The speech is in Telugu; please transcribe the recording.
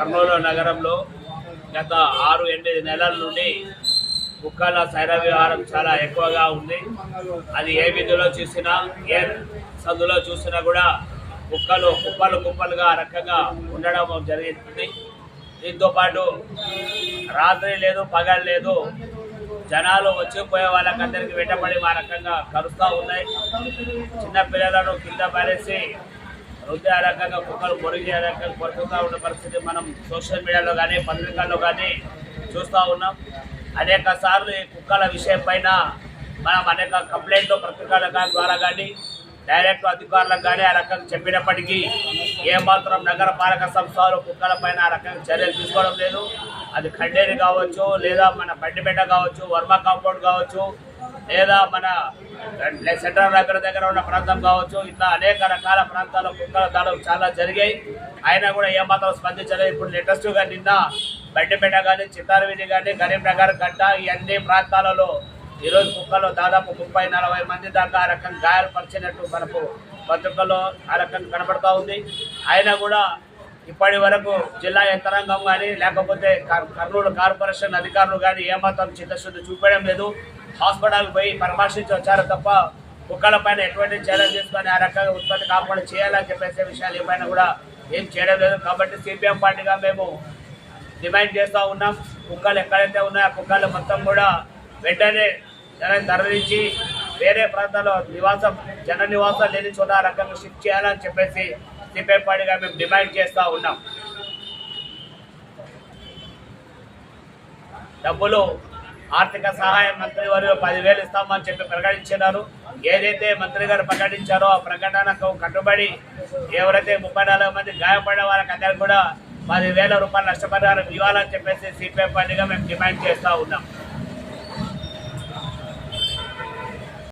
కర్నూలు నగరంలో గత ఆరు ఎనిమిది నెలల నుండి కుక్కల శైర వ్యవహారం చాలా ఎక్కువగా ఉంది. అది ఏ విధిలో చూసినా ఏ సందులో చూసినా కూడా కుక్కలు కుప్పలు కుప్పలుగా రకంగా ఉండడం జరుగుతుంది దీంతో పాటు రాత్రి లేదు పగలు లేదు జనాలు వచ్చిపోయే వాళ్ళకందరికీ వెంటబడి మా రకంగా కరుస్తూ ఉన్నాయి. చిన్నపిల్లలను కింద పడేసి వృద్ధి ఆ రకంగా కుక్కలు పొరిగి రకంగా కొరుకుతూ ఉన్న పరిస్థితి మనం సోషల్ మీడియాలో కానీ పత్రికల్లో కానీ చూస్తూ ఉన్నాం. అనేక సార్లు ఈ కుక్కల విషయం పైన మనం అనేక కంప్లైంట్లు పత్రికల ద్వారా కానీ డైరెక్ట్ అధికారులకు కానీ ఆ రకంగా చెప్పినప్పటికీ ఏమాత్రం నగర పాలక సంస్థలు కుక్కల పైన ఆ రకంగా చర్యలు తీసుకోవడం లేదు. అది ఖండేరి కావచ్చు లేదా మన బండిపేట కావచ్చు వర్మ కాంపౌండ్ కావచ్చు లేదా మన సెంట్రల్ నగర్ దగ్గర ఉన్న ప్రాంతం కావచ్చు ఇట్లా అనేక రకాల ప్రాంతాల్లో కుక్కల దాడులు చాలా జరిగాయి. అయినా కూడా ఏమాత్రం స్పందించలేదు. ఇప్పుడు లేటెస్ట్గా నిన్న బండిపేట కానీ చిత్తారవీధి కానీ కరీంనగర్ గడ్డ ఈ అన్ని ప్రాంతాలలో ఈరోజు కుక్కలు దాదాపు ముప్పై నలభై మంది దాకా ఆ రకంగా గాయాలపరిచినట్టు మనకు పత్రికల్లో ఆ రకంగా కనబడతా ఉంది. అయినా కూడా ఇప్పటి వరకు జిల్లా యంత్రాంగం కానీ లేకపోతే కర్నూలు కార్పొరేషన్ అధికారులు కానీ ఏమాత్రం చిత్తశుద్ధి చూపడం లేదు. హాస్పిటల్కి పోయి పరామర్శించి వచ్చారు తప్ప కుక్కల పైన ఎటువంటి చర్యలు తీసుకొని ఆ రకంగా ఉత్పత్తి కాకుండా చేయాలని చెప్పేసే విషయాలు ఏమైనా కూడా ఏం చేయడం లేదు. కాబట్టి సిపిఎం పార్టీగా మేము డిమాండ్ చేస్తూ ఉన్నాం. కుక్కలు ఎక్కడైతే ఉన్నాయో ఆ కుక్కలు మొత్తం కూడా వెంటనే జనం తరలించి వేరే ప్రాంతాల్లో నివాసం జన నివాసం లేని చోట రకంగా షిఫ్ట్ చేయాలని చెప్పేసి సిపిఎం పార్టీగా మేము డిమాండ్ చేస్తూ ఉన్నాం. డబ్బులు ఆర్థిక సహాయం మంత్రి వారు పదివేలు ఇస్తామని చెప్పి ప్రకటించినారు. ఏదైతే మంత్రి గారు ప్రకటించారో ఆ ప్రకటనకు కట్టుబడి ఎవరైతే ముప్పై నాలుగు మంది గాయపడిన వాళ్ళకి అందరికీ కూడా పదివేల రూపాయలు నష్టపరిహారం ఇవ్వాలని చెప్పేసి సిపిఐ పార్టీగా మేము డిమాండ్ చేస్తూ ఉన్నాం.